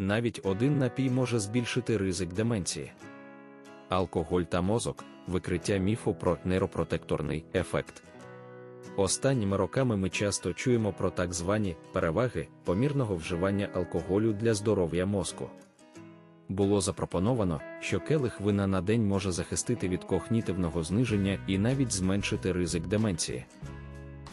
навіть один напій може збільшити ризик деменції. Алкоголь та мозок викриття міфу про нейропротекторний ефект. Останніми роками ми часто чуємо про так звані переваги помірного вживання алкоголю для здоров'я мозку. Було запропоновано, що келих вина на день може захистити від когнітивного зниження і навіть зменшити ризик деменції.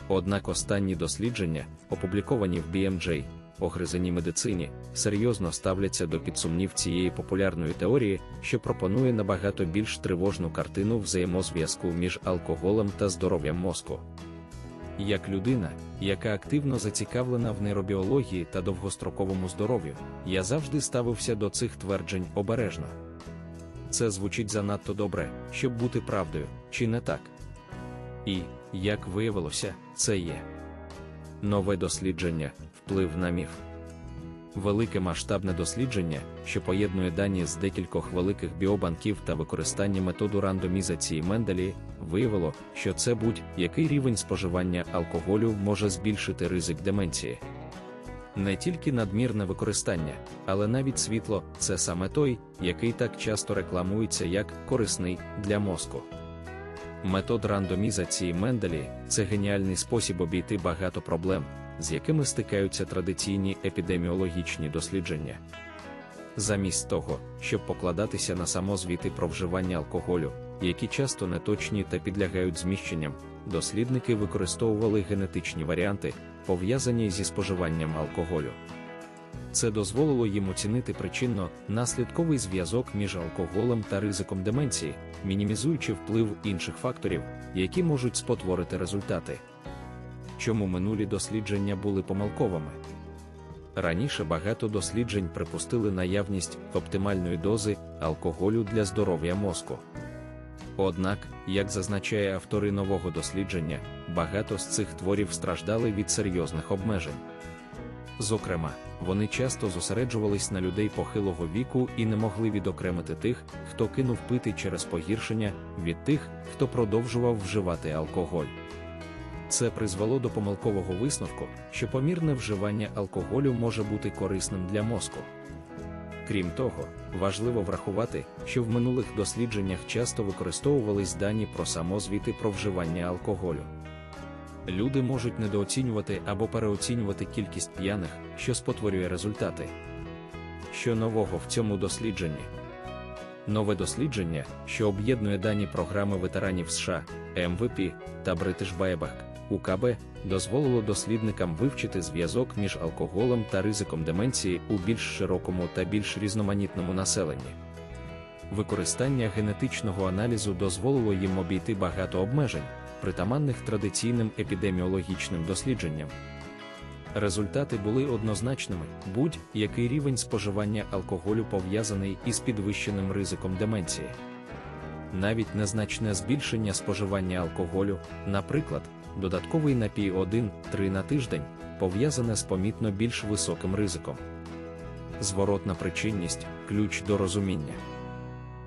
Однак останні дослідження, опубліковані в BMJ, огризаній медицині, серйозно ставляться до підсумнів цієї популярної теорії, що пропонує набагато більш тривожну картину взаємозв'язку між алкоголем та здоров'ям мозку. Як людина, яка активно зацікавлена в нейробіології та довгостроковому здоров'ю, я завжди ставився до цих тверджень обережно. Це звучить занадто добре, щоб бути правдою, чи не так? І, як виявилося, це є нове дослідження, вплив на міф. Велике масштабне дослідження, що поєднує дані з декількох великих біобанків та використання методу рандомізації Менделі, виявило, що це будь-який рівень споживання алкоголю може збільшити ризик деменції. Не тільки надмірне використання, але навіть світло це саме той, який так часто рекламується як корисний для мозку. Метод рандомізації Менделі це геніальний спосіб обійти багато проблем, з якими стикаються традиційні епідеміологічні дослідження. Замість того, щоб покладатися на самозвіти про вживання алкоголю, які часто неточні та підлягають зміщенням, дослідники використовували генетичні варіанти, пов'язані зі споживанням алкоголю. Це дозволило їм оцінити причинно-наслідковий зв'язок між алкоголем та ризиком деменції, мінімізуючи вплив інших факторів, які можуть спотворити результати. Чому минулі дослідження були помилковими? Раніше багато досліджень припустили наявність оптимальної дози алкоголю для здоров'я мозку. Однак, як зазначає автори нового дослідження, багато з цих творів страждали від серйозних обмежень. Зокрема, вони часто зосереджувались на людей похилого віку і не могли відокремити тих, хто кинув пити через погіршення, від тих, хто продовжував вживати алкоголь. Це призвело до помилкового висновку, що помірне вживання алкоголю може бути корисним для мозку. Крім того, важливо врахувати, що в минулих дослідженнях часто використовувались дані про самозвіти про вживання алкоголю. Люди можуть недооцінювати або переоцінювати кількість п'яних, що спотворює результати. Що нового в цьому дослідженні? Нове дослідження, що об'єднує дані програми ветеранів США, МВП та British Biobank, УКБ, дозволило дослідникам вивчити зв'язок між алкоголем та ризиком деменції у більш широкому та більш різноманітному населенні. Використання генетичного аналізу дозволило їм обійти багато обмежень, притаманних традиційним епідеміологічним дослідженням. Результати були однозначними: будь-який рівень споживання алкоголю пов'язаний із підвищеним ризиком деменції. Навіть незначне збільшення споживання алкоголю, наприклад, додатковий напій 1-3 на тиждень, пов'язане з помітно більш високим ризиком. Зворотна причинність ключ до розуміння.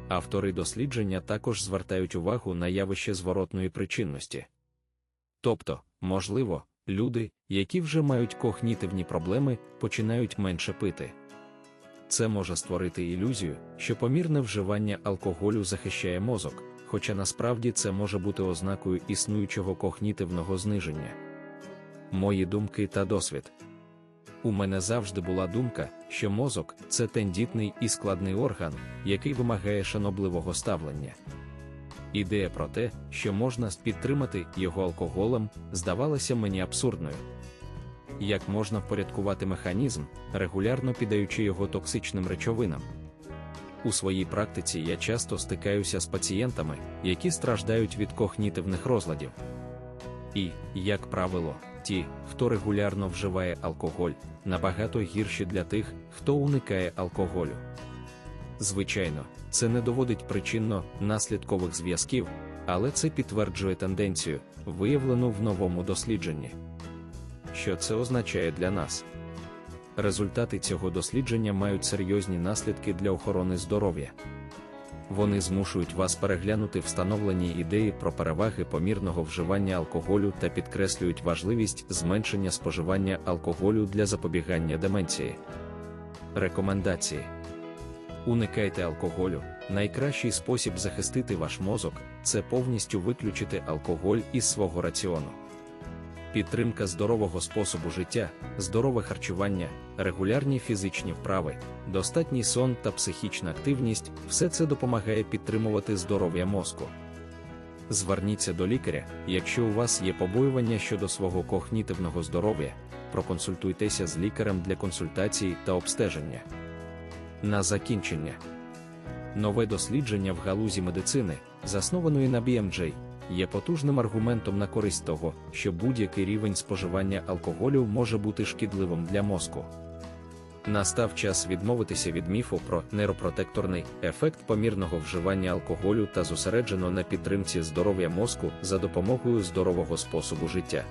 Автори дослідження також звертають увагу на явище зворотної причинності. Тобто, можливо, люди, які вже мають когнітивні проблеми, починають менше пити. Це може створити ілюзію, що помірне вживання алкоголю захищає мозок, хоча насправді це може бути ознакою існуючого когнітивного зниження. Мої думки та досвід. У мене завжди була думка, що мозок це тендітний і складний орган, який вимагає шанобливого ставлення. Ідея про те, що можна підтримати його алкоголем, здавалася мені абсурдною. Як можна впорядкувати механізм, регулярно піддаючи його токсичним речовинам? У своїй практиці я часто стикаюся з пацієнтами, які страждають від когнітивних розладів. І, як правило, ті, хто регулярно вживає алкоголь, набагато гірші для тих, хто уникає алкоголю. Звичайно, це не доводить причинно-наслідкових зв'язків, але це підтверджує тенденцію, виявлену в новому дослідженні. Що це означає для нас? Результати цього дослідження мають серйозні наслідки для охорони здоров'я. Вони змушують вас переглянути встановлені ідеї про переваги помірного вживання алкоголю та підкреслюють важливість зменшення споживання алкоголю для запобігання деменції. Рекомендації. Уникайте алкоголю. Найкращий спосіб захистити ваш мозок це повністю виключити алкоголь із свого раціону. Підтримка здорового способу життя, здорове харчування, регулярні фізичні вправи, достатній сон та психічна активність все це допомагає підтримувати здоров'я мозку. Зверніться до лікаря, якщо у вас є побоювання щодо свого когнітивного здоров'я, проконсультуйтеся з лікарем для консультацій та обстеження. На закінчення. Нове дослідження в галузі медицини, заснованої на BMJ, є потужним аргументом на користь того, що будь-який рівень споживання алкоголю може бути шкідливим для мозку. Настав час відмовитися від міфу про нейропротекторний ефект помірного вживання алкоголю та зосереджено на підтримці здоров'я мозку за допомогою здорового способу життя.